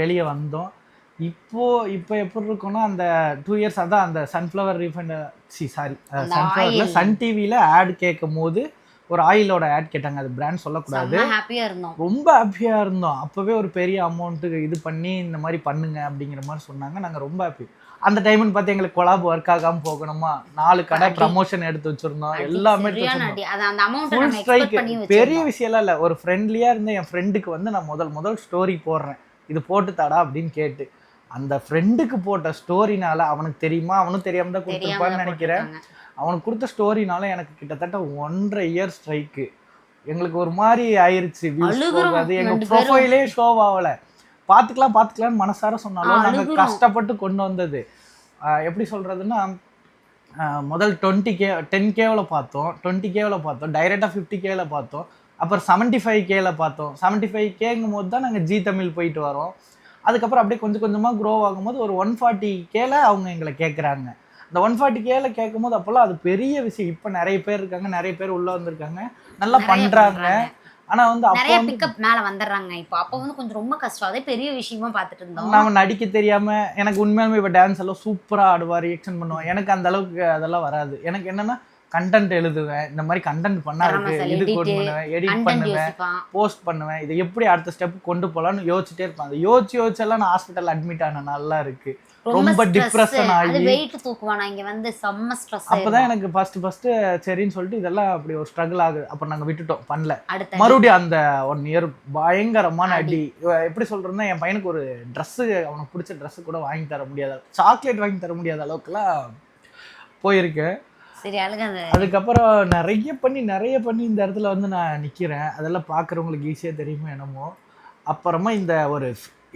வெளியே வந்தோம். இப்போ இப்போ எப்படி இருக்கும்னா அந்த டூ இயர்ஸ் அதான் அந்த சன்ஃப்ளவர் ரீஃபண்ட் சி சாரி அந்த சன்ஃப்ளவர்ல. சன் டிவியில் ஆட் கேட்கும் போது ஒரு ஆயிலோட ஆட் கேட்டாங்க. அது பிராண்ட் சொல்லக்கூடாது. ஹாப்பியா இருந்தோம். ரொம்ப ஹாப்பியா இருந்தோம். அப்பவே ஒரு பெரிய அமௌண்ட்டு இது பண்ணி இந்த மாதிரி பண்ணுங்க அப்படிங்கிற மாதிரி சொன்னாங்க. நாங்க ரொம்ப ஹாப்பி அந்த டைம்னு பார்த்து எங்களுக்கு கொலாப் ஒர்க் ஆகாம போகணுமா? நாலு கடை. ப்ரமோஷன் எடுத்து வச்சிருந்தோம். எல்லாமே ஃபுல் ஸ்ட்ரைக் பெரிய விஷயம்லாம் இல்லை. ஒரு ஃப்ரெண்ட்லியா இருந்த என் ஃப்ரெண்டுக்கு வந்து நான் முதல் முதல் ஸ்டோரி போடுறேன். இது போட்டு தாடா அப்படின்னு கேட்டு. அந்த ஃப்ரெண்டுக்கு போட்ட ஸ்டோரினால அவனுக்கு தெரியுமா? அவனும் தெரியாம தான் கொடுத்துருப்பான்னு நினைக்கிறேன். அவனுக்கு கொடுத்த ஸ்டோரினால எனக்கு கிட்டத்தட்ட ஒன்றரை இயர் ஸ்ட்ரைக்கு எங்களுக்கு ஒரு மாதிரி ஆயிருச்சு போகாது எங்க. ப்ரொஃபைலே ஷோ ஆகல. பாத்துக்கலாம் பாத்துக்கலாம்னு மனசார சொன்னாலும் ஆ, நாங்க அழுகுறோம். கஷ்டப்பட்டு கொண்டு வந்தது. எப்படி சொல்றதுன்னா முதல் டுவெண்ட்டி கே டென் கேவில் பார்த்தோம். டுவெண்ட்டி கேவில் பார்த்தோம். டைரெக்டாக ஃபிஃப்டி கேவில் பார்த்தோம். அப்புறம் செவன்ட்டி ஃபைவ் கேல பார்த்தோம். செவன்ட்டி ஃபைவ் கேங்கும் போது தான் நாங்கள் ஜி தமிழ் போயிட்டு வரோம். அதுக்கப்புறம் அப்படியே கொஞ்சம் கொஞ்சமாக க்ரோ ஆகும்போது ஒரு ஒன் ஃபார்ட்டி கேல அவங்க எங்களை கேட்குறாங்க இந்த ஒன் ஃபார்ட்டி கேல கேட்கும்போது அப்போல்லாம் அது பெரிய விஷயம். இப்போ நிறைய பேர் இருக்காங்க நிறைய பேர் உள்ளே வந்திருக்காங்க. நல்லா பண்ணுறாங்க ஆனால் வந்து நிறைய பிக்கப் மேல வந்துடுறாங்க இப்போ. அப்போ வந்து கொஞ்சம் ரொம்ப கஷ்டம். அதே பெரிய விஷயமா பார்த்துட்டு இருந்தோம். நாம நடிக்க தெரியாம எனக்கு உண்மையாலுமே இப்போ டான்ஸ் எல்லாம் சூப்பரா ஆடுவா ரியாக்ஷன் பண்ணுவேன் எனக்கு அந்த அளவுக்கு அதெல்லாம் வராது. எனக்கு என்னன்னா கண்டென்ட் எழுதுவேன். இந்த மாதிரி கண்டென்ட் பண்ணா இருக்கு. திறமை இது கோட் பண்ணுவேன் எடிட் பண்ணுவேன் போஸ்ட் பண்ணுவேன். இதை எப்படி அடுத்த ஸ்டெப் கொண்டு போலாம்னு யோசிச்சுட்டே இருப்பேன். அது யோசிச்சு யோசிச்செல்லாம் நான் ஹாஸ்பிட்டல் அட்மிட் ஆன நல்லா இருக்கு. ரொம்ப அது ஆகி. வெயிட் தூக்குவானா? இங்க வந்து செம்ம ஸ்ட்ரெஸ் அப்பதான் எனக்கு ஃபர்ஸ்ட் ஃபர்ஸ்ட் சரின்னு சொல்லிட்டு இதெல்லாம் அப்படி ஒரு ஸ்ட்ரகிள் ஆகுது. அப்ப நாங்க விட்டுட்டோம். பண்ணல. மறுபடியும் அந்த ஒன் இயர் பயங்கரமான அடி. எப்படி சொல்றேன்னா என் பையனுக்கு ஒரு Dress அவனுக்கு பிடிச்ச Dress கூட வாங்கி தர முடியாத சாக்லேட் வாங்கி தர முடியாத அளவுக்குலாம் போயிருக்கேன் சரி அழுக அந்த அதுக்கப்புறம் நிறைய பண்ணி நிறைய பண்ணி இந்த இடத்துல வந்து நான் நிக்கிறேன். அதெல்லாம் பார்க்குறவங்களுக்கு ஈஸியாக தெரியுமோ என்னமோ. அப்புறமா இந்த ஒரு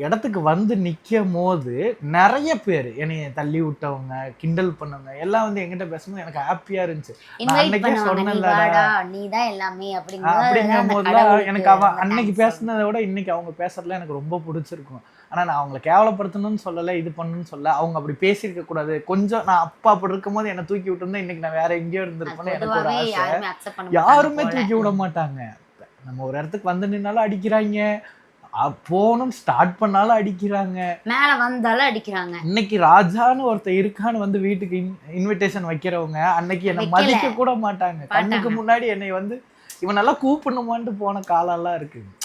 இடத்துக்கு வந்து நிற்கும் போது நிறைய பேர் என்னைய தள்ளி விட்டவங்க கிண்டல் பண்ணவங்க எல்லாம் வந்து என்கிட்ட பேசும்போது எனக்கு ஹாப்பியா இருந்துச்சு. இன்வைட் அன்னைக்கே சொன்னேன்லடா. நீ தான் எல்லாமே அந்த போதுலாம் எனக்கு அவன் அன்னைக்கு பேசுனதை விட இன்னைக்கு அவங்க பேசுறதுல எனக்கு ரொம்ப பிடிச்சிருக்கும். ஆனா நான் அவங்கள கேவலப்படுத்தணும்னு சொல்லல இது பண்ணணும்னு சொல்ல அவங்க அப்படி பேசியிருக்க கூடாது. கொஞ்சம் நான் அப்பா அப்படி இருக்கும்போது என்ன தூக்கி விட்டுருந்தா இன்னைக்கு நான் வேற எங்கேயோ இருந்திருப்பேன்னு எனக்கு ஒரு ஆசை. யாருமே தூக்கி விட மாட்டாங்க. நம்ம ஒரு இடத்துக்கு வந்து நின்னாலும் அடிக்கிறாங்க. போகணும் ஸ்டார்ட் பண்ணாலும் அடிக்கிறாங்க. மேல வந்தாலும் அடிக்கிறாங்க. இன்னைக்கு ராஜான்னு ஒருத்தர் இருக்கான்னு வந்து வீட்டுக்கு இன்விடேஷன் வைக்கிறவங்க அன்னைக்கு என்னை. மதிக்க கூட மாட்டாங்க. கண்ணுக்கு. முன்னாடி என்னை வந்து இவன் நல்லா கூப்பிடணுமான்ட்டு போன காலம்லாம் இருக்கு. சரி, இது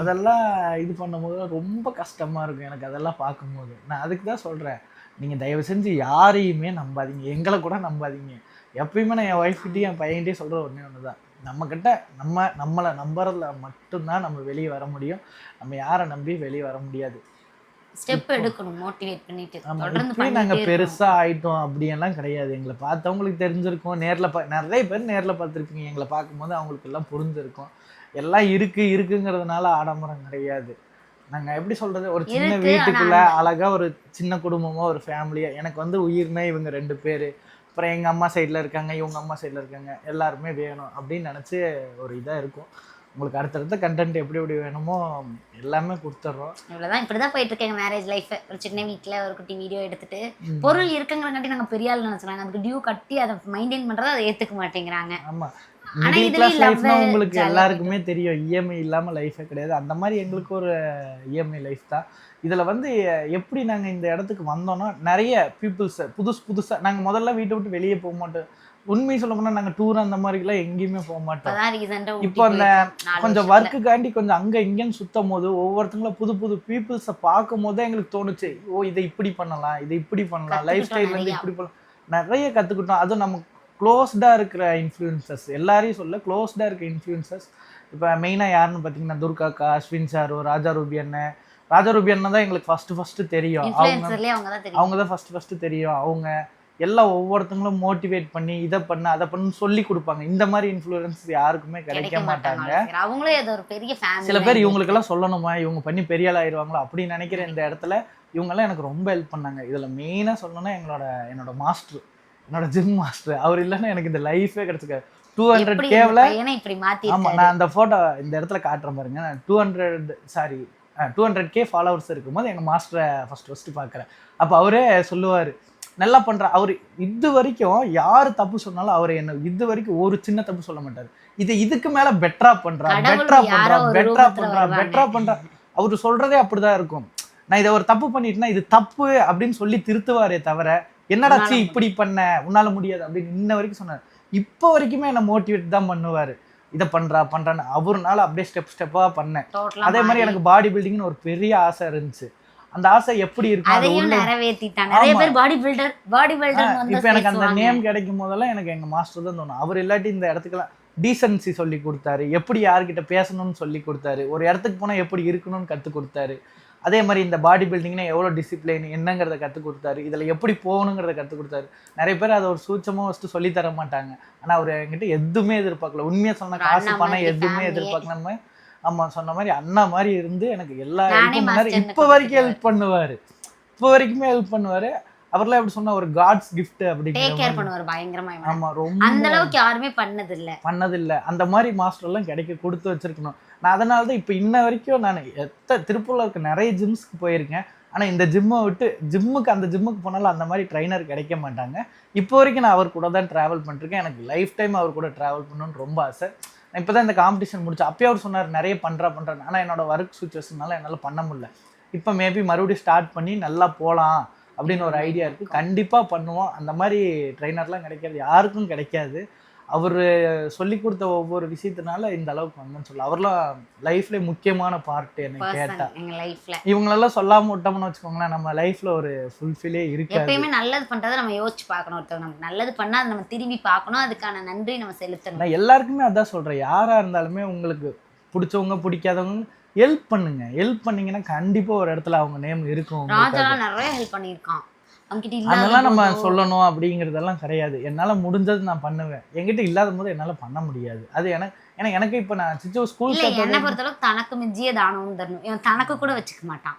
அதெல்லாம் இது பண்ணும்போது ரொம்ப கஷ்டமா இருக்கும் எனக்கு அதெல்லாம் பார்க்கும்போது. நான் அதுக்கு தான் சொல்றேன். நீங்க தயவு செஞ்சு யாரையுமே நம்பாதீங்க. எங்களை கூட நம்பாதீங்க. எப்பயுமே நான் என் ஒய்ஃப்கிட்டையும் என் பையன்கிட்டயும் சொல்ற ஒண்ணே ஒண்ணுதான். நம்ம கிட்ட நம்ம நம்மளை நம்புறதுல மட்டும்தான் நம்ம வெளியே வர முடியும். நம்ம யாரை நம்பி வெளியே வர முடியாது. ஸ்டெப் எடுக்கணும் மோட்டிவேட் பண்ணிட்டு தொடர்ந்து நாங்க பெருசா ஆயிட்டோம் அப்படியெல்லாம் கிடையாது. எங்களை பார்த்தவங்களுக்கு தெரிஞ்சிருக்கும். நேர்ல பா நிறைய பேர் நேர்ல பார்த்துருப்பீங்க. எங்களை பார்க்கும்போது அவங்களுக்கு எல்லாம் புரிஞ்சிருக்கும். எல்லாம் இருக்கு இருக்குங்கிறதுனால ஆடம்பரம் கிடையாது. நாங்க எப்படி சொல்றது? ஒரு சின்ன வீட்டுக்குள்ள அழகா ஒரு சின்ன குடும்பமா ஒரு ஃபேமிலியா எனக்கு வந்து உயிர்னா இவங்க ரெண்டு பேரு. அப்புறம் எங்க அம்மா சைடுல இருக்காங்க இவங்க அம்மா சைடுல இருக்காங்க. எல்லாருமே வேணும் அப்படின்னு நினைச்சு ஒரு இதா இருக்கும். உங்களுக்கு அடுத்தடுத்த கண்டென்ட் எப்படி எப்படி வேணுமோ எல்லாமே கொடுத்துட்றோம் இவ்வளவுதான் இப்படிதான் போயிட்டு இருக்கு எங்க மேரேஜ் லைஃப் ஒரு சின்ன வீட்ல ஒரு குட்டி வீடியோ எடுத்துட்டு. பொருள் இருக்குங்கிறங்காட்டி நாங்க பெரிய ஆள் நினைச்சுறாங்க அதுக்கு டியூ கட்டி அதை மெயின்டைன் பண்றதை அதை ஏத்துக்க மாட்டேங்கிறாங்க. ஆமா. ஆனா மிடில் கிளாஸ் லைஃப்னா உங்களுக்கு எல்லாருக்குமே தெரியும். இஎம்ஐ இல்லாம லைஃபே கிடையாது. அந்த மாதிரி எங்களுக்கு ஒரு இஎம்ஐ லைஃப் தான். இதுல வந்து எப்படி நாங்க இந்த இடத்துக்கு வந்தோம்னா நிறைய பீப்புள்ஸ் புதுசு புதுசா நாங்க முதல்ல வீட்டை விட்டு வெளியே போக மாட்டோம். உண்மை சொல்ல போனா நாங்க டூர் அந்த மாதிரிலாம் எங்கேயுமே போக மாட்டோம். இப்போ அந்த கொஞ்சம் ஒர்க்குக்காண்டி கொஞ்சம் அங்க இங்கன்னு சுத்தும் போது ஒவ்வொருத்தங்களும் புது புது பீப்புள்ஸை பார்க்கும் போது எங்களுக்கு தோணுச்சு ஓ இதை இப்படி பண்ணலாம் இதை இப்படி பண்ணலாம் லைஃப் ஸ்டைல் வந்து. இப்படி பண்ணலாம். நிறைய கத்துக்கிட்டோம். அதுவும் நம்ம க்ளோஸ்டா இருக்கிற இன்ஃப்ளூயன்சஸ் எல்லாரையும் சொல்ல க்ளோஸ்டா இருக்க இன்ஃப்ளூயன்சஸ் இப்போ மெயினா யாருன்னு பார்த்தீங்கன்னா துர்காக்கா அஸ்வின் சாரு ராஜா ரூபி அண்ணன். ராஜா ரூபி அண்ணன் தான் எங்களுக்கு ஃபர்ஸ்ட் ஃபர்ஸ்ட் தெரியும். அவங்க அவங்க தான் தெரியும். அவங்க தான் ஃபர்ஸ்ட் ஃபர்ஸ்ட் தெரியும். அவங்க எல்லாம் ஒவ்வொருத்தங்களும் மோட்டிவேட் பண்ணி இதை பண்ணு அதை பண்ணு சொல்லி கொடுப்பாங்க. இந்த மாதிரி இன்ஃப்ளூயன்ஸ் யாருக்குமே கிடைக்க மாட்டாங்க அவங்களே அது ஒரு பெரிய சில பேர் இவங்களுக்கெல்லாம் சொல்லணுமா இவங்க பண்ணி பெரிய ஆள் ஆயிடுவாங்களோ அப்படின்னு நினைக்கிற இந்த இடத்துல இவங்கெல்லாம் எனக்கு ரொம்ப ஹெல்ப் பண்ணாங்க. இதுல மெயினா சொல்லணும்னா எங்களோட என்னோட மாஸ்டர் என்னோட ஜிம் மாஸ்டர் அவர் இல்லைன்னா எனக்கு இந்த லைஃபே கிடைச்சிருக்காது டூ ஹண்ட்ரட் கேவில் இந்த பையனை இப்படி மாத்தி ஆமா நான் அந்த போட்டோ இந்த இடத்துல காட்டுறேன் பாருங்க. Two hundred sorry two hundred K followers இருக்கும்போது எங்க மாஸ்டரை ஃபர்ஸ்ட் ஃபர்ஸ்ட் பார்க்குறேன். அப்போ அவரே சொல்லுவார் நல்லா பண்ற அவர் இது வரைக்கும் யார் தப்பு சொன்னாலும் அவர் என்ன இது வரைக்கும் ஒரு சின்ன தப்பு சொல்ல மாட்டாரு. இது இதுக்கு மேல பெட்டரா பண்றா கடவுள் பெட்டரா பண்றா பெட்டரா வருவாங்க. பெட்டரா பண்றா. அவர் சொல்றதே அப்படிதான் இருக்கும். நான் இதை ஒரு தப்பு பண்ணிட்டேன்னா இது தப்பு அப்படின்னு சொல்லி திருத்துவாரே தவிர என்னடா சீ இப்படி பண்ண உன்னால முடியாது அப்படின்னு இன்ன வரைக்கும் சொன்னார். இப்போ வரைக்குமே என்ன மோட்டிவேட் தான் பண்ணுவாரு. இதை பண்றா பண்றான்னு அவருனால அப்படியே ஸ்டெப் ஸ்டெப்பா பண்ணேன். அதே மாதிரி எனக்கு பாடி பில்டிங்னு ஒரு பெரிய ஆசை இருந்துச்சு. அந்த ஆசை எப்படி இருக்கும் அது அதையும் நிறைவேற்றிட்டாங்க நிறைய. பேர் பாடி பில்டர் பாடி பில்டர் வந்து இப்போ எனக்கு அந்த. நேம் கிடைக்கும் போதெல்லாம் எனக்கு எங்க மாஸ்டர் தான் தோணும். அவர் இல்லாட்டி இந்த இடத்துக்குலாம் டீசன்சி சொல்லி கொடுத்தாரு. எப்படி யார்கிட்ட பேசணும்னு சொல்லி கொடுத்தாரு. ஒரு இடத்துக்கு போனா எப்படி இருக்கணும்னு கத்து கொடுத்தாரு. அதே மாதிரி இந்த பாடி பில்டிங்னா எவ்வளோ டிசிப்ளின் என்னங்கிறத கற்றுக் கொடுத்தாரு. இதில் எப்படி போகணுங்கிறத கற்றுக் கொடுத்தாரு. நிறைய பேர் அதை ஒரு சூட்சமாக ஃபஸ்ட்டு சொல்லி தர மாட்டாங்க. ஆனால் அவர் என்கிட்ட எதுவுமே எதிர்பார்க்கல. உண்மையாக சொன்ன ஒரு காசு பணம் எதுவுமே family. எதிர்பார்க்கலாம ஆமா சொன்ன மாதிரி அண்ணா மாதிரி இருந்து எனக்கு எல்லா ஹெல்ப்பும் இப்போ வரைக்கும் ஹெல்ப் பண்ணுவாரு. இப்போ வரைக்குமே ஹெல்ப் பண்ணுவாரு. அவர்லாம் எப்படி சொன்னா ஒரு காட்ஸ் gift டேக் அப்படிங்கிற கேர். பண்ணுவார் பயங்கரமா. ஆமா ரொம்ப அந்த அளவுக்கு யாருமே பண்ணது இல்ல பண்ணதில்லை. அந்த மாதிரி மாஸ்டர் எல்லாம் கிடைக்க கொடுத்து வச்சிருக்கணும். நான் அதனால தான் இப்போ இன்ன வரைக்கும் நான் எத்த திருப்பூர்ல இருக்க நிறைய ஜிம்ஸ்க்கு போயிருக்கேன். ஆனா இந்த ஜிம்மை விட்டு ஜிம்முக்கு அந்த ஜிம்முக்கு போனாலும் அந்த மாதிரி ட்ரைனர் கிடைக்க மாட்டாங்க. இப்போ வரைக்கும் நான் அவர் கூட தான் ட்ராவல் பண்ணிருக்கேன். எனக்கு லைஃப் டைம் அவர் கூட ட்ராவல் பண்ணணும்னு ரொம்ப ஆசை. நான் இப்போ தான் இந்த காம்படிஷன் முடிச்சு அப்பயே அவர் சொன்னார் நிறைய பண்ணுறா பண்ணுறேன் ஆனால் என்னோட ஒர்க் சுச்சுவேஷனால என்னால் பண்ண முடியல. இப்போ மேபி மறுபடியும் ஸ்டார்ட் பண்ணி நல்லா போகலாம் அப்படின்னு ஒரு ஐடியா இருக்குது கண்டிப்பாக பண்ணுவோம். அந்த மாதிரி ட்ரைனர்லாம் கிடைக்காது யாருக்கும் கிடைக்காது. அவர் சொல்லி கொடுத்த ஒவ்வொரு விஷயத்தினால இந்த அளவுக்கு வந்தேன்னு சொல்ல அவர்லாம் லைஃப்ல முக்கியமான பார்ட் எனக்கு கேட்டா. இவங்களெல்லாம் சொல்லாம விட்டோம்னு வச்சுக்கோங்களேன் நம்ம லைஃப்ல ஒரு ஃபுல்ஃபிலே இருக்காது. எப்பயுமே நல்லது பண்றதை நம்ம யோசிச்சு பார்க்கணும் ஒருத்தவங்க. நமக்கு நல்லது பண்ணா அதை நம்ம திரும்பி பார்க்கணும். அதுக்கான நன்றி நம்ம செலுத்தணும். நான் எல்லாருக்குமே அதான் சொல்றேன். யாரா இருந்தாலுமே உங்களுக்கு பிடிச்சவங்க பிடிக்காதவங்க ஹெல்ப் பண்ணுங்க. ஹெல்ப் பண்ணீங்கன்னா கண்டிப்பா ஒரு இடத்துல அவங்க நேம் இருக்கும். ராஜாலாம் நிறைய ஹெல்ப் பண்ணியிருக்கான். அவன்கிட்ட அதெல்லாம் நம்ம சொல்லணும் அப்படிங்கிறதெல்லாம் கிடையாது. என்னால முடிஞ்சது நான் பண்ணுவேன். என்கிட்ட இல்லாத போது என்னால பண்ண முடியாது. அது எனக்கு ஏன்னா எனக்கு இப்போ நான் சிச்சு ஸ்கூல் என்ன பொறுத்தளவுக்கு தனக்கு மிஞ்சிய தானம் தரணும் தனக்கு கூட வச்சுக்க மாட்டான்.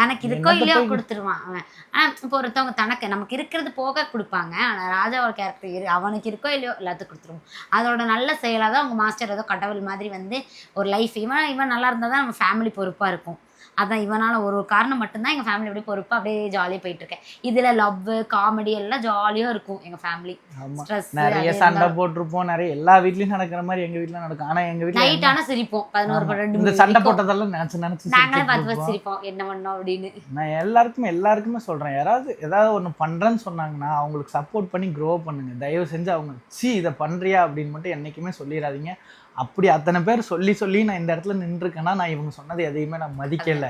தனக்கு இருக்கோ இல்லையோ கொடுத்துருவான் அவன். ஆனா இப்போ ஒருத்தவங்க தனக்கு நமக்கு இருக்கிறது போக கொடுப்பாங்க. ஆனா ராஜாவோட கேரக்டர் அவனுக்கு இருக்கோ இல்லையோ எல்லாத்துக்கும் கொடுத்துருவோம். அதோட நல்ல செயலாக தான் அவங்க மாஸ்டர் ஏதோ கடவுள் மாதிரி வந்து ஒரு லைஃப் இவன் இவன் நல்லா இருந்தால் தான் நம்ம ஃபேமிலி பொறுப்பா இருக்கும். அதான் இவனால ஒரு ஒரு காரணம் மட்டும்தான் எங்க ஃபேமிலி அப்படியே பொறுப்பா அப்படியே ஜாலியாக போயிட்டு இருக்கேன் இதுல லவ் காமெடி எல்லாம் ஜாலியா இருக்கும் எங்க ஃபேமிலி ஸ்ட்ரெஸ் நிறைய சண்டை போட்டிருப்போம். நிறைய எல்லா வீட்லயும் நடக்கிற மாதிரி எங்க வீட்ல நடக்கும். ஆனா எங்க வீட்ல நைட் சிரிப்போம். பதினோரு. ரெண்டு இந்த சண்டை. போட்டதெல்லாம் நினைச்சு நினைச்சு நாங்களே பார்த்து பார்த்து. சிரிப்போம். என்ன பண்ணோம் அப்படின்னு. நான் எல்லாருக்குமே எல்லாருக்குமே சொல்றேன். யாராவது ஏதாவது ஒண்ணு பண்றேன்னு சொன்னாங்கன்னா அவங்களுக்கு சப்போர்ட் பண்ணி க்ரோ பண்ணுங்க. தயவு செஞ்சு அவங்க சி இதை பண்றியா? அப்படின்னு மட்டும் என்னைக்குமே சொல்லிடாதீங்க. அப்படி அத்தனை பேர் சொல்லி சொல்லி நான் இந்த இடத்துல நின்றுருக்கேன்னா நான் இவங்க சொன்னது எதையுமே நான் மதிக்கல.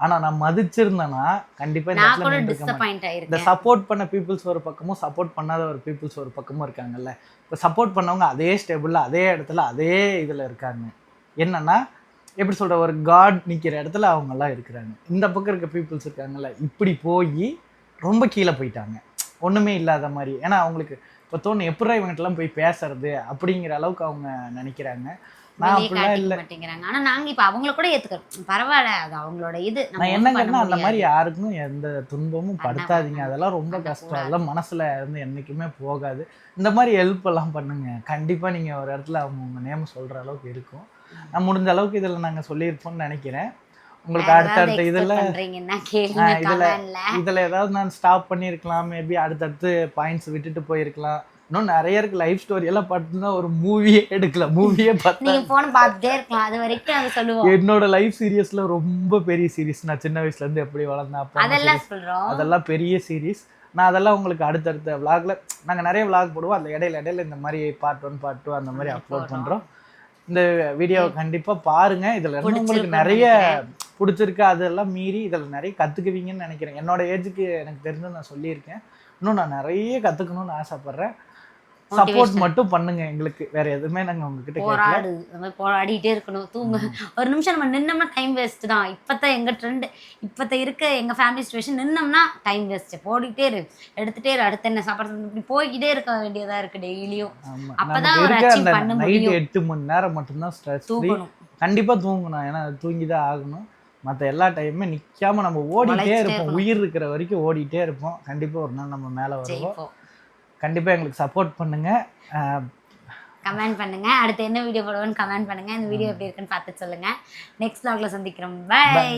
ஆனா நான் மதிச்சிருந்தேன்னா கண்டிப்பா இந்த இடத்துல டிசப்பாயிண்ட் இந்த சப்போர்ட் பண்ண பீப்புள்ஸ் ஒரு பக்கமும் சப்போர்ட் பண்ணாத ஒரு பீப்புள்ஸ் ஒரு பக்கமும் இருக்காங்கல்ல. இப்போ சப்போர்ட் பண்ணவங்க அதே ஸ்டேபிளில் அதே இடத்துல அதே இதில் இருக்காங்க. என்னன்னா எப்படி சொல்ற ஒரு காட் நிற்கிற இடத்துல அவங்கெல்லாம் இருக்கிறாங்க. இந்த பக்கம் இருக்க பீப்புள்ஸ் இருக்காங்கல்ல இப்படி போய் ரொம்ப கீழே போயிட்டாங்க. ஒன்றுமே இல்லாத மாதிரி. ஏன்னா அவங்களுக்கு இப்போ தோணும் எப்படா இவங்ககிட்டலாம் போய் பேசுறது? அப்படிங்கிற அளவுக்கு அவங்க நினைக்கிறாங்க. நான் அப்படிலாம் இல்லை. மாட்டேங்கிறாங்க. இப்ப அவங்கள கூட ஏத்துக்கிறோம். பரவாயில்ல அது அவங்களோட இது. நான் பண்ண அந்த மாதிரி. யாருக்கும் எந்த துன்பமும் படுத்தாதீங்க. அதெல்லாம் ரொம்ப கஷ்டம். அதெல்லாம் மனசுல இருந்து என்னைக்குமே போகாது. இந்த மாதிரி ஹெல்ப் எல்லாம் பண்ணுங்க. கண்டிப்பா நீங்க ஒரு இடத்துல அவங்க உங்க நேம் சொல்ற அளவுக்கு இருக்கும். நான் முடிஞ்ச அளவுக்கு இதுல நாங்க சொல்லியிருப்போம்னு நினைக்கிறேன். உங்களுக்கு அடுத்தடுத்த இதுல இதுல- இதுல ஏதாவது நான் ஸ்டாப் பண்ணியிருக்கலாம். மேபி அடுத்தடுத்து பாயிண்ட்ஸ் விட்டுட்டு போயிருக்கலாம். இன்னும் நிறைய இருக்கு. லைஃப் ஸ்டோரி எல்லாம் பார்த்துன்னா ஒரு மூவியே எடுக்கல. மூவியே பார்த்தா நீங்க போன பார்த்துட்டே இருக்கலாம். அது வரைக்கும் அது சொல்லுவோம். என்னோட லைஃப் சீரியஸ்ல ரொம்ப பெரிய சீரிஸ் நான் சின்ன வயசுல இருந்து எப்படி வளர்ந்தேன் அப்பா அதெல்லாம். சொல்றோம். அதெல்லாம் பெரிய சீரிஸ் நான் அதெல்லாம் உங்களுக்கு அடுத்தடுத்த விளாக்ல நாங்கள் நிறைய விளாக் போடுவோம். அந்த இடையில இடையில இந்த மாதிரி பார்ட் ஒன் பார்ட் டூ அந்த மாதிரி அப்லோட். பண்ணுறோம் இந்த வீடியோ கண்டிப்பாக பாருங்க. இதில் இருந்து உங்களுக்கு நிறைய. பிடிச்சிருக்கு அதெல்லாம் மீறி இதில் நிறைய கற்றுக்குவீங்கன்னு நினைக்கிறேன். என்னோட ஏஜுக்கு எனக்கு தெரிஞ்சு நான் சொல்லியிருக்கேன். இன்னும் நான் நிறைய கற்றுக்கணும்னு ஆசைப்பட்றேன். சப்போர்ட். மட்டும் பண்ணுங்க எங்களுக்கு. வேற எதுவுமே நாங்கள் உங்ககிட்ட போராடு. போராடிட்டே இருக்கணும். தூங்க. ஒரு நிமிஷம் நம்ம நின்னோம்னா டைம் வேஸ்ட் தான். இப்பத்த எங்க ட்ரெண்ட் இப்பத்த இருக்க எங்க ஃபேமிலி சுச்சுவேஷன் நின்னோம்னா டைம் வேஸ்ட் போடிட்டே இரு. எடுத்துட்டே இரு. அடுத்து என்ன சாப்பிட்றது இப்படி போய்கிட்டே இருக்க வேண்டியதா இருக்கு டெய்லியும் ஆமா. அப்பதான் ஒரு பண்ண முடியும். எட்டு மணி நேரம் மட்டும்தான் ஸ்ட்ரெஸ் ஃப்ரீ தூக்கணும் கண்டிப்பா தூங்கணும். ஏன்னா தூங்கி தான் ஆகணும். மற்ற எல்லா டைமுமே நிக்காம நம்ம ஓடிட்டே இருப்போம். உயிர் இருக்கிற வரைக்கும் ஓடிட்டே இருப்போம். கண்டிப்பா ஒரு நாள் நம்ம மேல வருவோம். ஜெயிப்போம். கண்டிப்பா எங்களுக்கு சப்போர்ட் பண்ணுங்க. கமெண்ட் பண்ணுங்க. அடுத்து என்ன வீடியோ போடுவோன்னு கமெண்ட் பண்ணுங்க. இந்த வீடியோ எப்படி இருக்குன்னு பார்த்து சொல்லுங்க. நெக்ஸ்ட் vlogல சந்திக்கிறோம். பை